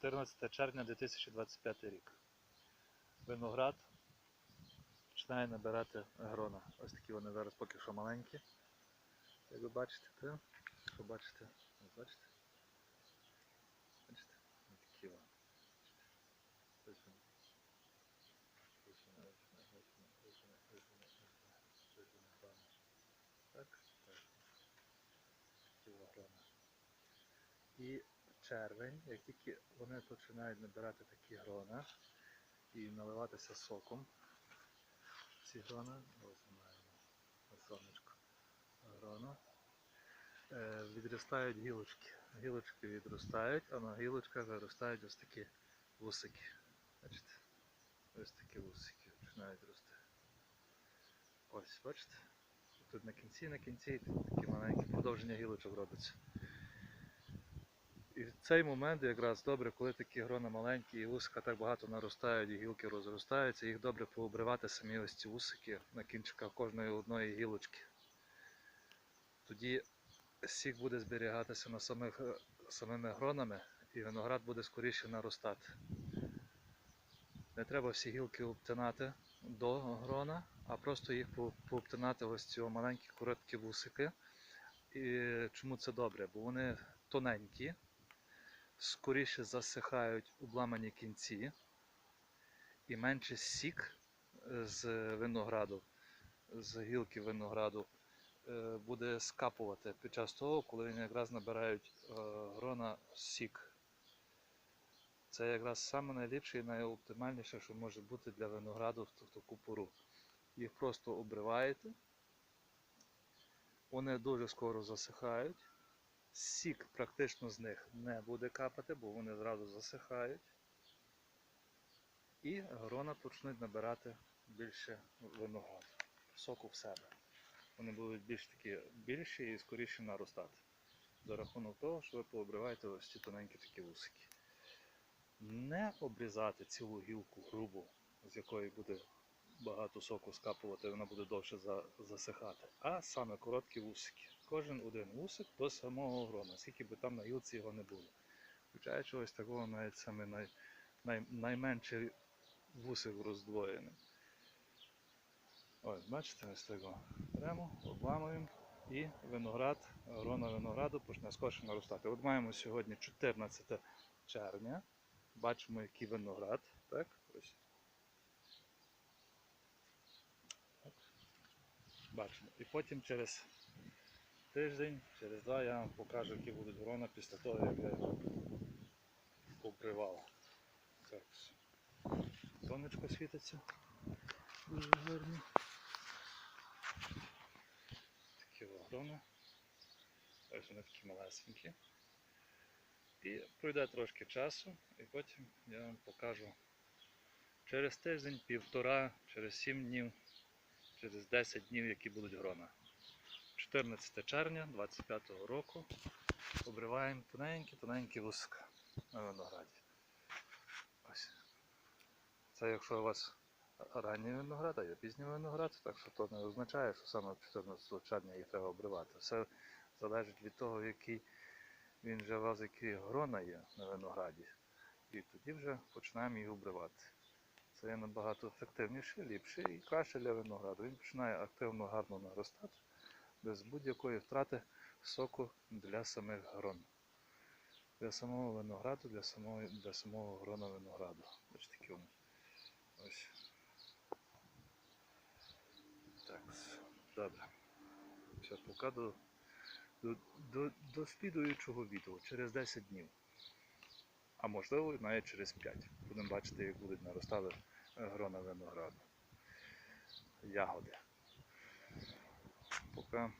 14 червня 2025 рік. Виноград починає набирати грона. Ось такі вони зараз поки що маленькі. Як ви бачите, то що бачите? Бачите? Бачите? Такі вони. Так? Так. Такі грона. І червень, як тільки вони починають набирати такі грона і наливатися соком, ці грона, ось маємо на сонечко грона, е, відростають гілочки. Гілочки відростають, а на гілочках виростають ось такі вусики. Бачите? Ось такі вусики починають рости. Ось, бачите? Тут на кінці, на кінці такі маленькі продовження гілочок робиться. Цей момент якраз добре, коли такі грона маленькі і вусика так багато наростають, і гілки розростаються, їх добре пообривати самі ось ці вусики на кінчиках кожної одної гілочки. Тоді сік буде зберігатися на самих, е, самими гронами і виноград буде скоріше наростати. Не треба всі гілки обтинати до грона, а просто їх пообтинати ось ці маленькі короткі вусики. І чому це добре? Бо вони тоненькі, скоріше засихають обламані кінці і менше сік е, з винограду, з гілки винограду е, буде скапувати під час того, коли вони якраз набирають е, грона сік. Це якраз саме найліпше і найоптимальніше, що може бути для винограду в таку пору. Їх просто обриваєте, вони дуже скоро засихають. Сік практично з них не буде капати, бо вони зразу засихають. І грона почнуть набирати більше винограду, соку в себе. Вони будуть більш такі більші і скоріше наростати. За рахунок того, що ви пообриваєте ось ці тоненькі такі вусики. Не обрізати цілу гілку грубу, з якої буде багато соку скапувати, вона буде довше засихати. А саме короткі вусики. Кожен один вусик до самого грона, скільки би там на гілці його не було. Включаючи ось такого навіть саме най, най, найменший вусик роздвоєний. Ось, бачите, ось такого. Беремо, обламуємо і виноград, грона винограду почне скорше наростати. От маємо сьогодні 14 червня. Бачимо, який виноград. Так? Ось. Так. Бачимо. І потім через тиждень, через два я вам покажу, які будуть грона після того, як я обривав. Так. Сонечко світиться. Дуже гарно. Такі грони. Ось вони такі малесенькі. І пройде трошки часу, і потім я вам покажу через тиждень, півтора, через 7 днів, через 10 днів, які будуть грона. 14 червня 25 року обриваємо тоненькі-тоненькі вусика на винограді. Ось. Це якщо у вас ранній виноград, а є пізній виноград, так що то не означає, що саме 14 червня їх треба обривати. Все залежить від того, який він вже у вас які грона є на винограді. І тоді вже починаємо їх обривати. Це є набагато ефективніше, ліпше і краще для винограду. Він починає активно гарно наростати без будь-якої втрати соку для самих грон. Для самого винограду, для самого, для самого грона винограду. Ось такі вони. Ось. Так, добре. Все, поки до, до, до, до слідуючого відео через 10 днів. А можливо навіть через 5. Будемо бачити, як будуть наростали е, грона винограду. Ягоди. Поки